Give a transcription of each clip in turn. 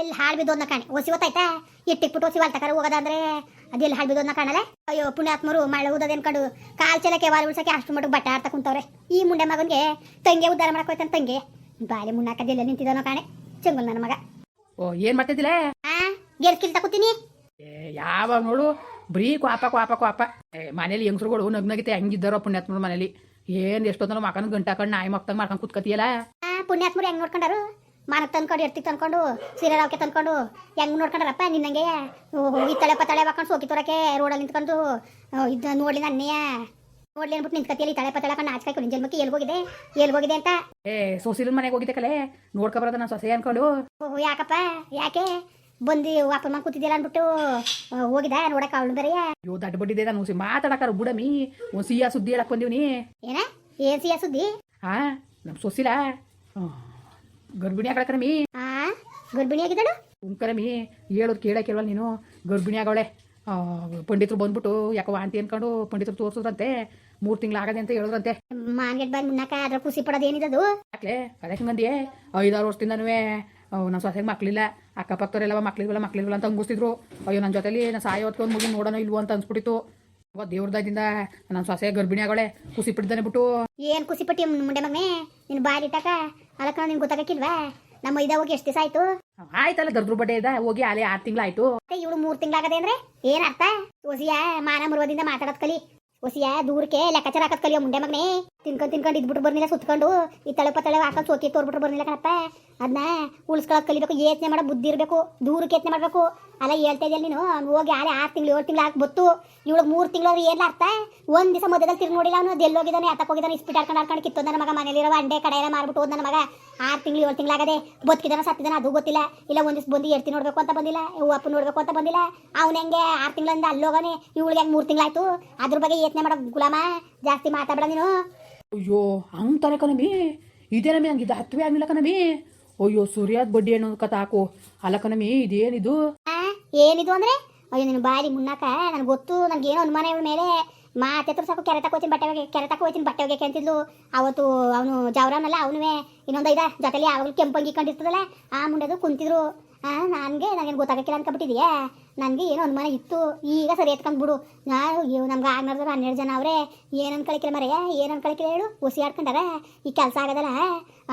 ಎಲ್ಲಿ ಹಾಳು ಬಿದ್ದೋದ್ನ ಕಾಣಿ? ಓಸಿ ಗೊತ್ತಾಯ್ತಾ? ಇಟ್ಟಿಕ್ಬಿಟ್ಟು ಓಸಿ ವಾಲ್ತಕಾರ ಹೋಗೋದಂದ್ರೆ ಎಲ್ಲಿ ಹಾಳು ಬಿದ್ದೋದ್ನ ಕಾಣಲ್ಲ? ಅಯ್ಯೋ ಪುಣ್ಯಾತ್ಮರು ಮಳೆ ಊದೋದು ಕಂಡು? ಕಾಲ್ ಚಲಕ್ಕೆ ವಾಲ್ ಉಳ್ಸಕ್ಕೆ ಅಷ್ಟು ಮಟ್ಟಿಗೆ ಬಟ್ಟೆ ಆಡ್ತಾ ಕುಂತವ್ರೆ. ಈ ಮುಂಡೆ ಮಗನ್ಗೆ ತಂಗೆ ಉದ್ದಾರ ಮಾಡಕ್ ತಂಗಿ. ಬಾಳೆ ಮುನ್ನಾಕದೆಲ್ಲ ನಿಂತಿದ್ದಾನೋ ಕಾಣೆ. ಚಂಗಲ್ ನನ್ನ ಮಗ. ಓ ಏನ್ ಮಾಡ್ತಿದ್ದಿಲ್ಲ ಗೆಲ್ಕಿಲ್ ತಗೋತೀನಿ ಏ ಯಾವಾಗ ನೋಡು? ಬರೀ ಕ್ವಾಪ ಕ್ವಾಪ ಕ್ವಾಪ. ಮನೇಲಿ ಹೆಂಗಸ್ರುಗಳು ನಗ್ನಗಿತೆ ಹೆಂಗಿದ್ದಾರ ಪುಣ್ಯಾತ್ಮರು ಮನೇಲಿ. ಏನ್ ಎಷ್ಟೊತ್ತನ ಮಕನ ಕಣ್ಣು ನಾಯಿ ಮಕ್ತಂಗ್ ಮಾಡ್ಕೊಂಡ್ ಕುತ್ಕತಿಯಲ್ಲ? ಪುಣ್ಯಾತ್ಮರು ಹೆಂಗ್ ನೋಡ್ಕೊಂಡಾರು? ಮಾನಕ್ ತಂದ್ಕೊಂಡು ಎರ್ತಿ ತಂದ್ಕೊಂಡು ಸೀರೆ ರಾವ್ಕೆ ತಂದ್ಕೊಂಡು ಹೆಂಗ್ ನೋಡ್ಕೊಂಡ್ರಪ್ಪ ನಿನ್ನಂಗೆ? ಓ ಈ ತಳೆ ಪತಳೆ ಹಾಕೊಂಡು ಸೋಕಿ ತೋರಕ್ಕೆ ರೋಡಲ್ಲಿ ನಿಂತ್ಕೊಂಡು ಇದ್ನ ನೋಡ್ಲಿ ನನ್ನೆಯ ನೋಡ್ಲಿ ಅನ್ಬಿಟ್ಟು ನಿಂತ್ಕತಿಯಲ್ಲಿ ತಳೆ ಪತಳೆ ಹಾಕೊಂಡು ಮಕ್ಕಿ ಎಲ್ಲಿ ಹೋಗಿದೆ? ಎಲ್ಲಿ ಎಲ್ಗೋಗಿದೆ ಅಂತ? ಏ ಸೋಸಿಲ್ ಮನೆಗೆ ಹೋಗಿದ್ದೆ ಕಲೆ. ನೋಡ್ಕೊಬರೋದ ನಾನು ಸೊಸೆ ಅನ್ಕೊಂಡು. ಓಹ್ ಯಾಕಪ್ಪ? ಯಾಕೆ? ಬಂದು ವಾಪಸ್ ಮಾಡಿ ಕೂತಿದ್ದಿಲ್ಲ ಅಂದ್ಬಿಟ್ಟು ಹೋಗಿದ? ನೋಡಕ್ಕೆ ಅವಳು ಬೇರೆ? ಅಯ್ಯೋ ದಡ್ಡ ಬಡ್ಡಿದೆ ನಾನು ಸಿ ಮಾತಾಡಕಾರ ಬುಡಮಿ. ಒಂದು ಸಿಹಿಯ ಸುದ್ದಿ ಹೇಳಕ್ ನೀ ಏನ? ಏನ್ ಸಿಯಾ ಸುದ್ದಿ? ಹಾ ನಮ್ಮ ಸೊಸಿಲ? ಗರ್ಭಿಣಿ ಮೀ. ಆ ಗರ್ಭಿಣಿ ಆಗಿದ್ದಳು? ಉಂಕರಮಿ ಹೇಳೋದು ಕೇಳ ಕೇಳಲ್ಲ ನೀನು? ಗರ್ಭಿಣಿ ಆಗವಳೆ. ಪಂಡಿತರು ಬಂದ್ಬಿಟ್ಟು ಯಾಕೋ ಆಂಟಿ ಅನ್ಕೊಂಡು ಪಂಡಿತರು ತೋರ್ಸೋದಂತೆ ಮೂರು ತಿಂಗಳು ಆಗದೆ ಅಂತ ಹೇಳಿದ್ರಂತೆ. ಮಾನ್ಗೆಟ್ ಬಂದು ಮುನ್ನಕ ಅದ್ರ ಖುಷಿ ಪಡೋದು ಏನಿದದು? ಯಾಕೆ ಅದಕ್ಕೆ ಮಂದಿಯೇ ಐದಾರು ವರ್ಷದಿಂದನೂ ನನ್ನ ಸೊಸೆಗೆ ಮಕ್ಳಿಲ್ಲ. ಅಕ್ಕಪಕ್ಕದವರೆಲ್ಲ ಮಕ್ಳಿಲ್ವಲ್ಲ ಮಕ್ಳಿಲ್ವಲ್ಲ ಅಂತ ಅಂಗಿಸ್ತಿದ್ರು ಅಯ್ಯೋ ನನ್ನ ಜೊತೆಲಿ ನಾ ಸಾಯೋತ್ಕೊಂಡು ಮುಗಿ ನೋಡೋಣ ಇಲ್ವೋ ಅಂತ ಅನ್ಸ್ಬಿಟ್ಟಿತ್ತು. ಅವ ದೇವ್ರದಾಗಿಂದ ನನ್ನ ಸೊಸೆ ಗರ್ಭಿಣಿ ಆಗಳೆ ಖುಷಿ ಪಟ್ಟಿದ್ದಾನೆ ಬಿಟ್ಟು. ಏನ್ ಖುಷಿ ಪಟ್ಟಿ ಮುಂಡೆ ಮಗನೇ? ನಿನ್ ಬಾರಿ ಇಟ್ಟಾಕ ಅಲಕ್ಕ ನಿನ್ ಗೊತ್ತಾಗಕ್ಕಿಲ್ವಾ? ನಮ್ಮ ಇದ ಹೋಗಿ ಎಷ್ಟು ದಿವಸ ಆಯ್ತು? ಆಯ್ತಲ್ಲ ದರ್ದ್ರ ಬಡ್ಡೆ ಇದ ಹೋಗಿ ಅಲ್ಲೇ ಆರು ತಿಂಗಳಾಯ್ತು ಇವಳು ಮೂರ್ ತಿಂಗಳಾಗದೆ ಅಂದ್ರೆ ಏನ್ ಅರ್ಥ? ಹೊಸಿಯ ಮಾನ ಮುರುವದಿಂದ ಮಾತಾಡೋದ್ ಕಲಿ. ಹೊಸಿಯ ದೂರಕ್ಕೆ ಲೆಕ್ಕಾಚಾರ ಹಾಕದ್ ಕಲಿಯೋ ಮುಂಡೆ ಮಗನೇ. ತಿನ್ಕೊಂಡ್ ತಿನ್ಕೊಂಡು ಇದ್ಬಿಟ್ಟು ಬರ್ನಿಲ್ಲ, ಸುತ್ಕೊಂಡು ಈ ತಳೆ ಪತ್ತಳೆ ಹಾಕೊಂಡು ಸೋಕಿ ತೋರ್ಬಿಟ್ಟು ಬರ್ನಿಲ್ಲ ಕಣಪ್ಪ. ಅದನ್ನ ಉಳಿಸ್ಕೊಳಕ್ ಕಲಿಬೇಕು, ಯೋಚನೆ ಮಾಡೋ, ಬುದ್ಧಿ ಇರಬೇಕು, ದೂರಕ್ಕೆ ಯೋಚನೆ ಮಾಡಬೇಕು. ಅಲ್ಲ ಹೇಳ್ತಾ ಇದೆಯಲ್ಲ ನೀನು, ಅವ್ನು ಹೋಗಿ ಆಲೆ ಆರು ತಿಂಗಳು, ಏಳು ತಿಂಗಳು ಹಾಕಿ ಬತ್ತು. ಇವಳು ಮೂರು ತಿಂಗಳು ಅವ್ರು ಏನ್ ಅರ್ಥ? ಒಂದ್ ದಿವಸ ಮಧ್ಯದಲ್ಲಿ ತಿರ್ಗಿ ನೋಡಿಲ್ಲ ಅವನು ಎಲ್ಲೋಗಿದ್ದಾನೆ ಅತ್ತಕ್ಕೆ ಹೋಗಿದ್ದಾನೆ, ಇಸ್ಪಿಟ್ ಹಾಕೊಂಡು ಹಾಕೊಂಡು ಕಿತ್ತೋ ನನ್ನ ಮಗ ಮನೇಲಿರೋ ಅಂಡೆ ಕಡೆ ಎಲ್ಲ ಮಾರ್ಬಿಟ್ಟು ಹೋದ ನನ್ನ ಮಗ. ಆರು ತಿಂಗಳು, ಏಳು ತಿಂಗಳಾಗದೆ ಬದುಕಿದಾನ ಸತ್ತಿದಾನ ಅದು ಗೊತ್ತಿಲ್ಲ. ಇಲ್ಲ ಒಂದ್ ದಿವಸ ಬಂದು ಎಡ್ತಿ ನೋಡ್ಬೇಕು ಅಂತ ಬಂದಿಲ್ಲ ಅಪ್ಪ ನೋಡ್ಬೇಕು ಅಂತ ಬಂದಿಲ್ಲ. ಅವ್ನ ಹೆಂಗೆ ಆರು ತಿಂಗಳಿಂದ ಅಲ್ಲೋಗಾನೆ ಇವಳಿಗೆ ಹೆಂಗೆ ಮೂರು ತಿಂಗಳಾಯ್ತು? ಅದ್ರ ಬಗ್ಗೆ ಯೋಚನೆ ಮಾಡೋ ಗುಲಾಮ, ಜಾಸ್ತಿ ಮಾತಾಡಬೇಡ ನೀನು. ಅಯ್ಯೋ ಹಂಗೆ ತಾನೆ ಕಣಮಿ. ಇದೇ ನಮಿ ಹಂಗಿದ ಹತ್ತುವೆ ಆಗಿಲ್ಲ ಕಣಮಿ. ಅಯ್ಯೋ, ಸೂರ್ಯಾದ ಬಡ್ಡಿ ಏನು ಕತ ಹಾಕು. ಅಲ್ಲ ಕಣಮಿ, ಇದೇನಿದು? ಏನಿದು ಅಂದ್ರೆ? ಅಯ್ಯೋ, ನಿನ್ನ ಬಾರಿ ಮುನ್ನಾಕ ನನಗೆ ಗೊತ್ತು. ನನಗೆ ಏನೋ ಅನುಮಾನ ಇವಳ ಮೇಲೆ. ಮಾತೆತ್ರ ಸಾಕು, ಕೆರೆ ತಕೋತೀನಿ ಬಟ್ಟೆ ಹೋಗಿ ಕೆರೆ ತಕೋ ಹೋಯ್ತೀನಿ, ಬಟ್ಟೆ ಹೋಗಿ ಅಂತಿದ್ಲು. ಅವತ್ತು ಅವನು ಜವರನಲ್ಲ, ಅವನುವೇ. ಇನ್ನೊಂದು ಐದ, ಜೊತೆಲಿ ಯಾವಾಗಲೂ ಕೆಂಪಂಗಿ ಕಂಡಿರ್ತದಲ್ಲ, ಆ ಮುಂಡೆದು ಕುಂತಿದ್ರು. ನನಗೆ, ನನಗೇನು ಗೊತ್ತಾಗಕ್ಕಿಲ್ಲ ಅನ್ಕೊಬಿಟ್ಟಿದ್ಯಾ ನನಗೆ ಏನೋ ಅನುಮಾನ ಇತ್ತು. ಈಗ ಸರಿ ಎತ್ಕೊಂಡ್ ಬಿಡು. ನಾನು ನಮ್ಗೆ ಆಗ್ನಾರ್ದ್ರು ಹನ್ನೆರಡು ಜನ ಅವರೇ. ಏನು ಅನ್ಕೊಳಕಿಲ್ಲ ಮರೆಯ ಏನು ಅನ್ಕೊಳಕಿಲ್ಲ ಹೇಳು. ಹುಸಿ ಆಡ್ಕೊಂಡಾರ. ಈ ಕೆಲಸ ಆಗೋದಲ್ಲ.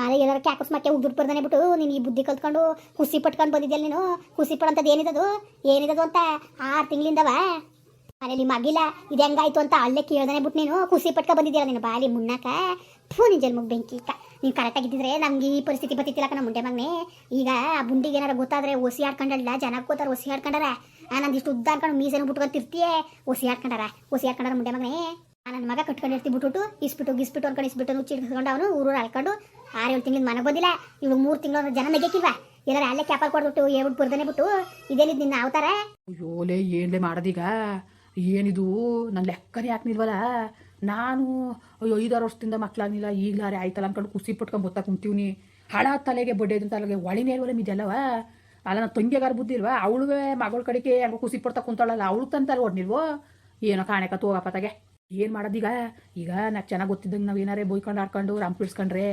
ಅದೇ ಎಲ್ಲರೂ ಕ್ಯಾಕಸ್ ಮಕ್ಕೆ ಉಗ್ದುಟ್ ಬರ್ದಾನೆ ಬಿಟ್ಟು ನೀನು ಈ ಬುದ್ಧಿ ಕಲ್ತ್ಕೊಂಡು ಖುಷಿ ಪಟ್ಕೊಂಡು ಬಂದಿದ್ದೆಲ್ಲ ನೀನು? ಖುಷಿ ಪಡೋಂಥದ್ದು ಏನಿದದು? ಏನಿದದು ಅಂತ ಆರು ತಿಂಗಳಿಂದವ. ಮನೇಲಿ ಮಗಿಲ್ಲ. ಇದು ಹೆಂಗಾಯ್ತು ಅಂತ ಅಲ್ಲೇ ಕೇಳ್ದಾನೆ ಬಿಟ್ಟು ನೀನು ಖುಷಿ ಪಟ್ಕ ಬಂದಿದ್ದೀರ ನೀನು ಬಾಲಿ ಮುನ್ನಾಕ ಫೂ ನಿನ್ ಜನ್ಮಗ್ ಬೆಂಕಿ ಇಕ್ಕ ನೀನು ಕರೆಕ್ಟಾಗಿದ್ದಿದ್ರೆ ನಮ್ಗೆ ಈ ಪರಿಸ್ಥಿತಿ ಬತ್ತಿತ್ತಿಲ್ಲ ಕಣ ಮುಂಡೆ ಮಗನೇ. ಈಗ ಆ ಬುಂಡಿಗೆ ಏನಾರು ಗೊತ್ತಾದ್ರೆ ಒಸಿ ಆಡ್ಕೊಂಡಲ್ಲ ಜನ ಗೊತ್ತಾರ ಒಸಿ ಆಡ್ಕೊಂಡಾರ. ನಂದು ಇಷ್ಟು ಉದ್ದ ಅನ್ಕೊಂಡು ಮೀಸೆನ ಬಿಟ್ಕೊಂಡು ತಿರ್ತಿಯೇ ಒಸಿ ಹಾಕೊಂಡಾರ ಒಸಿ ಹಾಕೊಂಡಾರ ಮುಂಡೆ ಮಗನೇ ನಾನು ನನ್ನ ಮಗ ಕಟ್ಕೊಂಡು ಇರ್ತಿ ಬಿಟ್ಬಿಟ್ಟು, ಇಸ್ಬಿಟ್ಟು, ಗಿಸ್ಬಿಟ್ಟು ಅನ್ಕೊಂಡು ಇಸ್ಬಿಟ್ಟು ನುಚ್ಚಿ ಹಿಡ್ಕೊಂಡು ಅವನು ಊರು ಅಳ್ಕೊಂಡು ಆರು ಏಳು ತಿಂಗಳಿಂದ ಮನೆಗೆ ಬಂದಿಲ್ಲ. ಇವಾಗ ಮೂರು ತಿಂಗಳು ಜನ ನಗೆಕ್ಕಿಲ್ವಾ ಎಲ್ಲರ ಅಲ್ಲೇ ಕ್ಯಾಪಲ್ ಕೊಡ್ಬಿಟ್ಟು ಹೇಳ್ಬಿಟ್ಟು ಬರ್ದಾನೆ ಬಿಟ್ಟು, ಇದೇನಿದ್ ನಿನ್ನ ಅವತಾರ? ಅಯ್ಯೋಲೇ ಏನ್ಲೇ ಮಾಡೋದೀಗ? ಏನಿದು? ನನ್ನ ಲೆಕ್ಕನೇ ಹಾಕ್ನಿಲ್ವಲ್ಲ ನಾನು, ಅಯ್ಯೋ, ಐದಾರು ವರ್ಷದಿಂದ ಮಕ್ಳಾಗ್ನಿಲ್ಲ, ಈಗಲಾರೆ ಆಯ್ತಲ್ಲ ಅನ್ಕೊಂಡು ಖುಷಿ ಪಟ್ಕೊಂಡು ಗೊತ್ತಾ ಕುಂತೀವ್ನಿ. ಹಳ ತಲೆಗೆ ಬಡ್ಡೆ ತಲೆಗೆ ಒಳಿನೇ ಇಲ್ವಲ್ಲ ಅಲ್ಲ ನನ್ನ ತಂಗಿಗಾರ ಬುದ್ಧಿ ಇಲ್ವಾ? ಅವಳುವೆ ಮಗಳ ಕಡೆಗೆ ಹೆಂಗೋ ಖುಷಿ ಪಡ್ತಾ ಕುಂತಾಳಲ್ಲ, ಅವಳು ತಂತಲ್ಲ ನಿಲ್ವೋ ಏನೋ ಕಾಣಕ ತಗೆ. ಏನು ಮಾಡೋದೀಗ ಈಗ? ನಾ ಚೆನ್ನಾಗಿ ಗೊತ್ತಿದ್ದಂಗೆ ನಾವು ಏನಾರೇ ಬೈಕೊಂಡು ಆಡ್ಕೊಂಡು ರಂಪಿಡ್ಸ್ಕೊಂಡ್ರೆ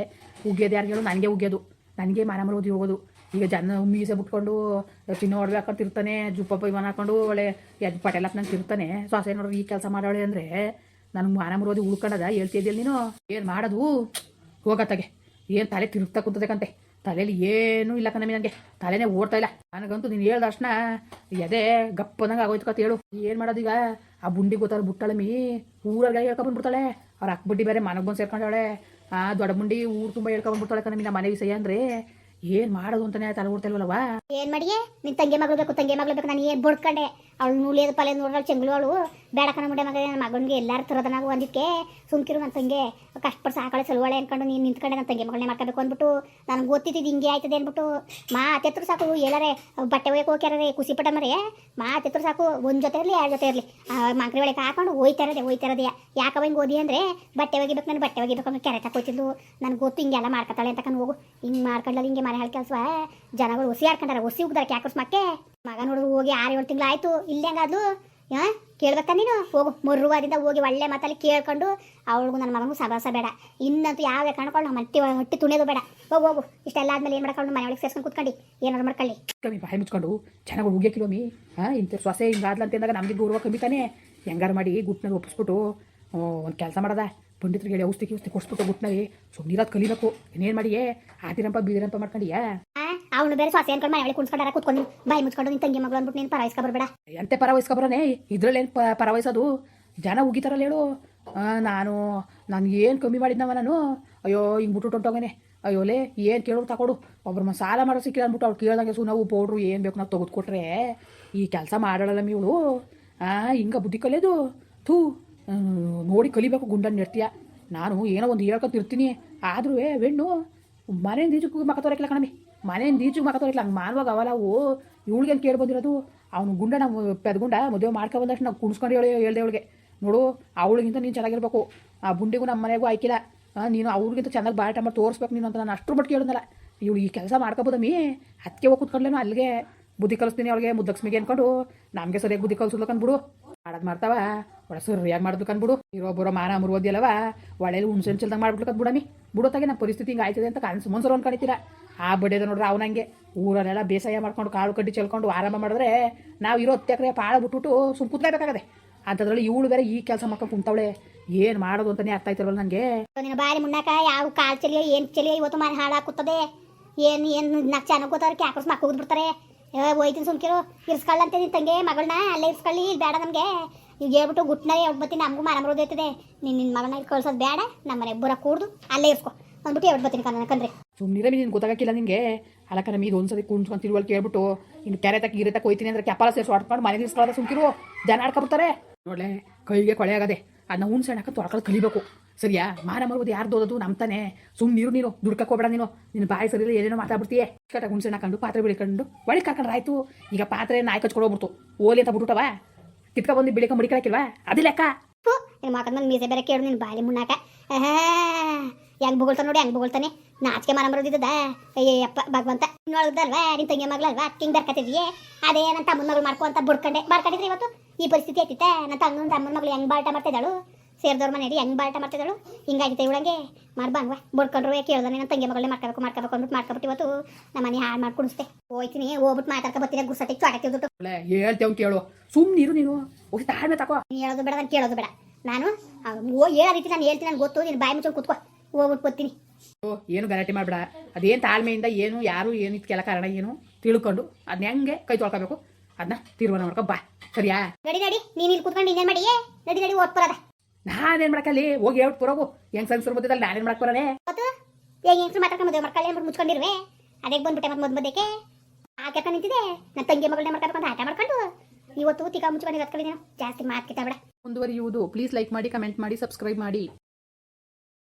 ಉಗ್ಗೋದು ಯಾರು ಹೇಳು? ನನಗೆ ಉಗ್ಯೋದು. ನನಗೆ ಮರ ಓದಿ ಹೋಗೋದು. ಈಗ ಜನ ಮೀಸೆ ಬಿಟ್ಕೊಂಡು, ಚಿನ್ನ ಒಡವೆ ಹಾಕೊಂಡು ತಿರ್ತಾನೆ, ಜುಪ್ಪ ಹಾಕೊಂಡು ಒಳ್ಳೆ ಎದ್ದು ಪಟೇಲ್ ನಂಗೆ ತಿರ್ತಾನೆ. ಸೊಸೆ ನೋಡ್ರಿ ಈ ಕೆಲಸ ಮಾಡೋಳೆ ಅಂದರೆ ನನಗೆ ಮಾನ ಮರೋದಿ ಉಳ್ಕೊಂಡದ ಹೇಳ್ತಿದ್ಯಲ್ಲ ನೀನು? ಏನು ಮಾಡೋದು? ಹೋಗತ್ತಾಗೆ ಏನು ತಲೆ ತಿರುಗ್ತಾ ಕುಂತದಕ್ಕಂತೆ ತಲೆಯಲ್ಲಿ ಏನೂ ಇಲ್ಲ ಕಣಮಿ ನನಗೆ ತಲೆನೇ ಓಡ್ತಾ ಇಲ್ಲ. ನನಗಂತೂ ನೀನು ಹೇಳ್ದ ಅಷ್ಟನ ಎದೆ ಗಪ್ಪದಂಗೆ ಆಗೋಯ್ತು ಕತ್ ಹೇಳು. ಏನು ಮಾಡೋದೀಗ ಆ ಬುಂಡಿ ಗೊತ್ತಾರ ಊರಲ್ಲಿ ಹೇಳ್ಕೊಂಡ್ಬಿಡ್ತಾಳೆ ಅವ್ರ ಅಕ್ಕ ಬಡ್ಡಿ ಬೇರೆ ಮನೆಗೆ ಬಂದು ಸೇರ್ಕೊಂಡಾಳೆ ಆ ದೊಡ್ಡ ಬುಂಡಿ ಊರು ತುಂಬ ಹೇಳ್ಕೊಂಡ್ಬಿಡ್ತಾಳೆ ಕಣಮಿ ನಮ್ಮ ಮನೆ ವಿಷಯ ಅಂದರೆ. ಏನು ಮಾಡೋದು ಅಂತಾನೆ ತಲೆ ಓಡ್ತಾ ಏನ್ ಮಾಡಿಯೇ ನಿನ್ ತಂಗಿ ಮಗಳು ಬೇಕು, ತಂಗಿ ಮಗಳು ಬೇಕು, ನಾನು ಏನ್ ಬಡ್ಕಂಡೆ? ಅವಳು ನೂಲಿಯದ ಪಲ್ಲೆ ನೋಡ್ಗಳು ಚೆಂಗ್ಳು ಅವಳು ಬೇಡ ಕಣ ಮುಂಡೆ ಮಗ ನನ್ನ ಮಗನಿಗೆ ಎಲ್ಲಾರು ತರೋದನಾಗ ಒಂದಿಕ್ಕೆ ಸುಮ್ಕಿರು ನನ್ನ ತಂಗೆ. ಕಷ್ಟಪಟ್ಟು ಸಾಕಳೆ ಸಲುವಳೆ ಅನ್ಕೊಂಡು ನೀನು ನಿಂತ್ಕೊಂಡೆ ನನ್ನ ತಂಗಿ ಮಗಳನ್ನೇ ಮಾಡ್ಕೋಬೇಕು ಅಂದ್ಬಿಟ್ಟು ನನಗೆ ಗೊತ್ತಿದ್ದು ಹಿಂಗೆ ಆಯ್ತದೆ ಅಂದ್ಬಿಟ್ಟು ಮಾತೆತ್ರು ಸಾಕು ಎಲ್ಲಾರೆ ಬಟ್ಟೆ ಒಯ್ಯಕ್ಕೆ ಹೋಗ್ಯಾರೇ ಖುಷಿ ಪಟ್ಟ ಮರೆ ಮಾತೆತ್ರು ಸಾಕು ಒಂದು ಜೊತೆ ಇರಲಿ, ಎರಡು ಜೊತೆ ಇರಲಿ. ಮಂಕ್ರಿ ಒಳಗೆ ಹಾಕೊಂಡು ಹೋಯ್ತಾರದೆ ಹೋಯ್ತಾರದೆ ಯಾಕವ ಹಿಂಗೆ ಓದಿ ಅಂದರೆ ಬಟ್ಟೆ ಒಗಿಬೇಕು, ನಾನು ಬಟ್ಟೆ ಒಗಿಬೇಕು ಅಂದ್ರೆ ಕೆರೆ ತಕೋತಿದ್ಲು ನನಗೆ ಗೊತ್ತು ಹಿಂಗೆಲ್ಲ ಮಾಡ್ಕೊತಾಳೆ ಅಂತ ಹೋಗು. ಹಿಂಗೆ ಮಾಡ್ಕೊಂಡಲ್ಲ ಹಿಂಗೆ ಮನೆ ಹಾಳು ಕೆಲಸ ಜನಗಳು ಒಸಿ ಆಡ್ಕೊಂಡಾರ, ಒಸಿ ಉಗ್ದಾರ ಕ್ಯಾಕರ್ಸ್ ಮಕ್ಕೆ ಮಗ ನೋಡಿದ್ರು ಹೋಗಿ ಆರು ಏಳು ತಿಂಗಳು ಆಯ್ತು ಇಲ್ಲೇ ಹಂಗಾದ್ಲು? ಯಾ ಕೇಳ್ಬೇಕಾ ನೀನು? ಹೋಗು. ಮರುವಾದಿಂದ ಹೋಗಿ ಒಳ್ಳೆ ಮಾತಲ್ಲಿ ಕೇಳ್ಕೊಂಡು ಅವಳಿಗೂ ನನ್ನ ಮಗನಿಗೂ ಸಭಾಸ ಬೇಡ. ಇನ್ನಂತೂ ಯಾವ ಕಾಣ್ಕೊಂಡು ನಮ್ಮ ಹೊಟ್ಟಿ ಹೊಟ್ಟಿ ತುಣಿಯೋದು ಬೇಡ. ಹೋಗು ಹೋಗು. ಇಷ್ಟೆಲ್ಲ ಆದ್ಮೇಲೆ ಏನು ಮಾಡ್ಕೊಂಡು ಮನೆಯೊಳಗೆ ಸೇರ್ಸ್ಕೊಂಡು ಕೂತ್ಕೊಂಡು. ಏನಾದ್ರು ಮಾಡ್ಕೊಳ್ಳಿ ಕಮ್ಮಿ ಬಾಯಿ ಮುಚ್ಕೊಂಡು ಚೆನ್ನಾಗಿ ಹೋಗಿ ಕಿಲೋಮಿ ಹಾಂ ಇಂಥ ಸೊಸೆ ಹಿಂಗಾದ್ಲ ಅಂದಾಗ ನಮಗೆ ಗೌರವ ಕಮ್ಮಿ ತಾನೇ. ಹೆಂಗಾರು ಮಾಡಿ ಗುಟ್ನಾಗ ಒಪ್ಪಿಸ್ಬಿಟ್ಟು ಒಂದು ಕೆಲಸ ಮಾಡದ. ಪಂಡಿತರಿಗೆ ಹೇಳಿ ಔಷಧಿ ಔಷಧಿ ಕೊಡಿಸ್ಬಿಟ್ಟು ಗುಟ್ನಾಗಿ ಸುಮ್ಮನಿರೋದು ಕಲಿಬೇಕು. ಇನ್ನೇನು ಮಾಡಿಯೇ? ಆದಿರಂಪ ಬೀದಿರಂಪ ಮಾಡ್ಕೊಂಡಿಯಾ? ಅವನು ಬೇರೆ ಸ್ವಾಸಿ ಅನ್ಕೊಂಡು ಮನೆ ಕುಣ್ಸ್ಕೊಂಡಾರ ಕೂತ್ಕೊಂಡು ಬಾಯಿ ಮುಚ್ಕೊಂಡು ನಿನ್ ತಂಗಿ ಮಗಳು ಅಂದ್ಬಿಟ್ಟು ನೀನು ಪರವಹಿಸ್ಕೊ ಬರಬೇಡ. ಎಂತೆ ಪರ ಇದ್ರಲ್ಲಿ ಇದ್ರಲ್ಲೇನು ಪ ಪರ ವಹಿಸೋದು ಜನ ಉಗಿತಾರಲ್ಲ ಹೇಳು. ನಾನು ನಾನು ಏನು ಕಮ್ಮಿ ಮಾಡಿದ್ನವ ನಾನು? ಅಯ್ಯೋ, ಹಿಂಗೆ ಬಿಟ್ಟು ಹೊಂಟೋಗನೆ ಅಯ್ಯೋಲೇ ಏನು ಕೇಳೋರು ತಗೊಡು. ಒಬ್ರು ಸಾಲ ಮಾಡೋ ಸಿಕ್ಕಿಲ್ಲ ಅಂದ್ಬಿಟ್ಟು ಅವ್ರು ಕೇಳ್ದಂಗೆ ಸುನವು ಪೌಡ್ರು ಏನು ಬೇಕು ನಾವು ತೆಗೆದುಕೊಟ್ರೆ. ಈ ಕೆಲಸ ಮಾಡಲ್ಲ ಇವಳು. ಆ, ಹಿಂಗೆ ಬುದ್ಧಿ ಕಲಿಯೋದು. ಥೂ ನೋಡಿ ಕಲಿಬೇಕು ಗುಂಡನ್ನು ನೆಡ್ತೀಯ ನಾನು ಏನೋ ಒಂದು ಹೇಳ್ಕೊತಿರ್ತೀನಿ ಆದರೂ ಆದ್ರೂ ವೆಣ್ಣು, ಮನೆಯಿಂದ ಈಜಕ್ಕೆ ಮಕ್ಕ ತೋರಕ್ಕಿಲ್ಲ ಕಣಮಿ ಮನೆಯಿಂದ ಈಜಕ್ಕೆ ಮಾಡ್ಕೋ ಇಟ್ಲ, ಹಂಗೆ ಮಾನವಾಗ ಅವಲ್ಲ ಅವು ಇವಳಿಗೇನು ಕೇಳಿ ಬಂದಿರೋದು? ಅವನು ಗುಂಡ ನಾವು ಪೆದ್ಗುಂಡ ಮದುವೆ ಮಾಡ್ಕೊ ಬಂದಷ್ಟು ನಾವು ಕುಣಿಸ್ಕೊಂಡು ಹೇಳಿ ಹೇಳ್ದೆ ಅವಳಿಗೆ. ನೋಡು, ಅವಳಿಗಿಂತ ನೀನು ಚೆನ್ನಾಗಿರ್ಬೇಕು. ಆ ಬುಂಡಿಗೂ ನಮ್ಮ ಮನೆಗೂ ಆಯ್ಕಿಲ್ಲ. ನೀನು ಅವ್ರಿಗಿಂತ ಚೆನ್ನಾಗಿ ಬಾಟ ಮಾಡಿ ತೋರಿಸ್ಬೇಕು ನೀನು ಅಂತ ನಾನು ಅಷ್ಟ್ರ ಮಟ್ಟಿಗೆ ಕೇಳಿದ್ನಲ್ಲ. ಇವಳು ಈ ಕೆಲಸ ಮಾಡ್ಕೊಬೋದಮ್ಮಿ. ಅದಕ್ಕೆ ಹೋಗಿ ಕೂತ್ಕೊಂಡ್ಲೇನು ಅಲ್ಲಿಗೆ. ಬುದ್ಧಿ ಕಲಿಸ್ತೀನಿ ಅವಳಿಗೆ ಮುದ್ದಕ್ಸ್ಮಿಗೆ ಅನ್ಕೊಂಡು. ನಮಗೆ ಸರಿಯಾಗಿ ಬುದ್ಧಿ ಕಲಿಸ್ಲಕ್ಕಂದ್ಬಿಡು ಮಾಡೋದು ಮಾಡ್ತಾವ. ಒಳ ಸರಿಯಾಗಿ ಮಾಡೋದಕ್ಕೆ ಬಿಡು ಇರೋ ಬರೋ ಮಾನ ಮುರುವುದಿಲ್ಲವ ಒಳ್ಳೆಯಲ್ಲಿ ಹುಣ್ಸೆ ಹಂಚಲ್ದಂಗೆ ಮಾಡ್ಬಿಡ್ಲಕ್ಕ ಬಿಡಮಿ. ಬಿಡೋತಾಗೆ ನಮ್ಮ ಪರಿಸ್ಥಿತಿ ಹಿಂಗೆ ಆಯ್ತದೆ ಅಂತ ಕನ್ಸು ಒಂದು ಕಣಿತೀರ. ಆ ಬಡ್ಡೆದ ನೋಡ್ರಿ ಅವನಂಗೆ ಊರಲ್ಲೆಲ್ಲ ಬೇಸಾಯ ಮಾಡ್ಕೊಂಡು, ಕಾಳು ಕಡ್ಡಿ ಚೆಲ್ಕೊಂಡು ಆರಾಮ ಮಾಡಿದ್ರೆ ನಾವು ಇರೋ ಅತ್ಯಕ್ರೆ ಪಾಳ ಬಿಟ್ಬಿಟ್ಟು ಸುಮ್ ಕೂತ್ಲೇಬೇಕಾಗದೆ. ಅಂಥದ್ರಲ್ಲಿ ಇವಳು ಬೇರೆ ಈ ಕೆಲಸ ಮಾಡ್ಕೊಂಡು ಕುಂತವಳೆ. ಏನು ಮಾಡೋದು ಅಂತಾನೆ ಅರ್ಥ ಆಯ್ತಿರಲ್ಲ ನನಗೆ ನಿನ್ನ ಬಾರಿ ಮುನ್ನಾಕ ಯಾವ ಕಾಲ್ ಚಲಿಯೋ ಏನು ಚಲಿಯೋ ಇವತ್ತು ಮನೆ ಹಾಳಾಗುತ್ತದೆ ಏನು ಏನು ನಾಲ್ಕು ಚೆನ್ನಾಗಿ ಗೊತ್ತವ್ರೆ ಕ್ಯಾಕರ್ಸ್ ಮಕ್ಕ ಹೋಗ್ಬಿಡ್ತಾರೆ. ಹೋಯ್ತೀನಿ ಸುಮ್ಕಿರು. ಇರ್ಸ್ಕೊಳ್ಳಂತೆ ನಿನ್ನ ತಂಗೆ ಮಗಳನ್ನ ಅಲ್ಲೇ ಇರ್ಸ್ಕೊಳ್ಳಿ ಬೇಡ ನಮಗೆ. ಈಗ ಹೇಳ್ಬಿಟ್ಟು ಗುಟ್ನಲ್ಲಿ ಒಬ್ಬತ್ತಿ ನಮಗೂ ಮರ ಮರೋದು ಐತದೆ ನೀನು ನಿನ್ನ ಮಗನ ಇಲ್ಲಿ ಕಳ್ಸೋದು ಬೇಡ. ನಮ್ಮ ಮನೆ ಬರ ಕೂಡ್ದು. ಅಲ್ಲೇ ಇರ್ಸ್ಕೊ. ಅಂದ್ಬಿಟ್ಟು ಹೇಳ್ಬಿಟ್ಟು ಬರ್ತೀನಿ ಕಣ್ಣ ಕಣ್ರಿ. ಸುಮ್ಮನೆ ನೀನು ಗೊತ್ತಾಗಕ್ಕಿಲ್ಲ ನಿಂಗೆ. ಅಲಕರ ಮೀದು ಒಂದ್ಸತಿ ಕುಣ್ಸ್ಕೊಂಡು ತಿಳುವಳಿಕೆ ಕೇಳ್ಬಿಟ್ಟು ಇನ್ನು ಕೆರೆ ತಕ್ಕ, ಗಿರೆ ತಕ್ಕ ಹೋಯ್ತೀನಿ ಅಂದ್ರೆ ಕೆಪಾಲ ಸೇರಿಸಿ ಹೊಡ್ಕೊಂಡು ಮನೆ ನಿಲ್ಸ್ಕೊಳ್ಳೋದ ಸುಮ್ಕಿರು. ಜನ ಆಡ್ಕೊಬಿಡ್ತಾರೆ. ನೋಡಲೆ, ಕೈಗೆ ಕೊಳೆ ಆಗದೆ ಅದನ್ನ ಹುಣ್ಸೆ ಹಣ್ಣಾಕ ತೊಳ್ಕೊಳ್ಳೋದು ಕಲಿಬೇಕು. ಸರಿಯಾ? ಮಾರ ಮರುವುದು ಯಾರು ದೋದೋದು? ನಮ್ಮ ತಾನೆ. ಸುಮ್ ನೀರು ನೀನು ಹೋಗ್ಬೇಡ ನೀನು. ನಿನ್ನ ಬಾಯಿ ಸರಿ ಏನೇನೋ ಮಾತಾಡ್ಬಿಡ್ತೀಯೇ? ಕಟ್ಟ ಹುಣ್ಸೆ ಹಾಕೊಂಡು ಪಾತ್ರೆ ಬಿಡಿಕೊಂಡು ಒಳಗೆ ಕರ್ಕೊಂಡ್ರೆ ಆಯ್ತು. ಈಗ ಪಾತ್ರೆ ನಾಯಿ ಕಚ್ಕೊಡೋಗ್ಬಿಡ್ತು ಓಲಿ ಅಂತ ಬಿಟ್ಬಿಟ್ಟವ? ಕಿತ್ಕ ಬಂದು ಬಿಳಿಕ ಮಡಿಕಳಕ್ಕಿಲ್ವಾ ಅದು ಲೆಕ್ಕ. ಹೂ ನಿನ್ನ ಮಕ್ಕದ ಮೇಲೆ ಮೀಸೆ ಬೇರೆ ಕೇಳು ನಿನ್ನ ಬಾಲಿ ಮುನ್ನಾಕ ಹೆಂಗ್ ಬೊಗಳ್ತಾನೆ ನೋಡಿ, ಹೆಂಗ್ ಬೊಗಳ್ತಾನೆ. ನಾಚಿಕೆ ಮರ ಬರೋದಿದ್ದದ ಅಯ್ಯಪ್ಪ ಭಗವಂತ. ನೋಡಿದಲ್ವಾ ನಿನ್ ತಂಗಿ ಮಗಳಲ್ವಾ ಕಿಂಗ್ ಬರ್ಕತಿದ್ಯೆ? ಅದೇ ನನ್ನ ತಮ್ಮನ ಮಗಳು ಮಾಡ್ಕೊ ಅಂತ ಬುಡ್ಕಂಡೆ. ಮಾಡ್ಕೊಂಡಿದ್ರಿ ಇವತ್ತು? ಈ ಪರಿಸ್ಥಿತಿ ಐತಿತ್ತ ನನ್ನ ತಂಗನ ತಮ್ಮನ ಮಗಳು ಹೆಂಗ್ ಬಾಳ್ಟ ಮಾಡ್ತಿದ್ದಾಳು? ಸೇರಿದವ್ರ ಮನೆ ಹೆಂಗ್ ಬಾಳ್ಟ ಮಾಡ್ತಿದ್ದಾಳು? ಹಿಂಗಾಗಿತ್ತೆ ಇವಳಂಗೆ. ಮಾಡ್ಬಂಗ್ವಾ ಬಡ್ಕೊಂಡ್ರು ಕೇಳ್ದೆ ನನ್ನ ತಂಗಿ ಮಗಳೇ ಮಾಡ್ಕೋಬೇಕು ಮಾಡ್ಕೋಬೇಕು ಅಂದ್ಬಿಟ್ಟು ಮಾಡ್ಕೊಬಿಟ್ಟು ಇವತ್ತು ನಮ್ಮ ಮನೆ ಹಾಳು ಮಾಡಿ ಕುಡಿಸ್ತೆ ಹೋಯ್ತೀನಿ ಹೋಗ್ಬಿಟ್ಟು ಮಾತಾಡ್ಕೊ ಬರ್ತೀನಿ ಗುಸಟಿ ಚೊಡಕ್ಕೆ ದುಡ್ಡು ಹೇಳ್ತೇವ್ ಕೇಳು. ಸುಮ್ ನೀರು ನೀನು. ಹೋಗಿ ತಾಳ್ಮೆ ತಕೋ. ನೀನು ಹೇಳೋದು ಬೇಡ ನಾನು ಕೇಳೋದು ಬೇಡ. ನಾನು ಓ ಹೇಳೋ ರೀತಿ ನಾನು ಹೇಳ್ತೀನಿ ನನಗೆ ಗೊತ್ತು ನೀನು ಬಾಯಿ ಮುಚ್ಚು ಕೂತ್ಕೋ. ಹೋಗ್ಬಿಟ್ಟು ಬರ್ತೀನಿ. ಓ ಏನು ಗಲಾಟೆ ಮಾಡ್ಬೇಡ. ಅದೇನು ತಾಳ್ಮೆಯಿಂದ ಏನು ಯಾರು ಏನು ಇದಕ್ಕೆಲ್ಲ ಕಾರಣ ಏನು ತಿಳ್ಕೊಂಡು ಅದನ್ನ ಹೆಂಗೆ ಕೈ ತೊಳ್ಕೊಬೇಕು. ಅದನ್ನ ತೀರ್ಮಾನ ಮಾಡ್ಕೊ ಬಾ. ಸರಿಯಾ? ನಡಿ ನಡಿ. ನೀನು ಇಲ್ಲಿ ಕೂತ್ಕೊಂಡು ಇನ್ನೇನು ಮಾಡಿ ನಡಿ ನಡಿ ಓದ್ ಬರೋದ. ನಾನೇನು ಮಾಡಕಲ್ಲಿ ಹೋಗಿ ಹೇಳ್ಬಿಟ್ಟು ಬರೋಗು. ಹೆಂಗ್ ಸಂಸ್ ಬರ್ತದಲ್ಲ ನಾನೇನ್ ಮಾಡಕ್ ಗೊತ್ತು ಹೆಂಗೆ ಹೆಂಗ್ಸ್ರು ಮಾತಾಡ್ಕೊಂಡು ಮಾಡ್ಕೊಳ್ಳಿ ಅಂದ್ಬಿಟ್ಟು ಮುಚ್ಕೊಂಡಿರುವೆ? ಅದಕ್ಕೆ ಬಂದ್ಬಿಟ್ಟೆ ಮತ್ತೆ ಮೊದ್ ಮದ್ದಕ್ಕೆ ಆ ಕೆಟ್ಟ ನಿಂತಿದೆ? ನನ್ನ ತಂಗಿ ಮಗಳನ್ನ ಮಾಡ್ಕೊಂಡು ಆಟ ಮಾಡ್ಕೊಂಡು? ಇವತ್ತು ತಿಕ್ಕ ಮುಚ್ಕೊಂಡು ನೀನು. ಜಾಸ್ತಿ ಮಾತು ಕಿತ್ತಾಬೇಡ ಮುಂದುವರಿಯುವುದು. ಪ್ಲೀಸ್ ಲೈಕ್ ಮಾಡಿ ಕಮೆಂಟ್ ಮಾಡಿ ಸಬ್ಸ್ಕ್ರೈಬ್ ಮಾಡಿ.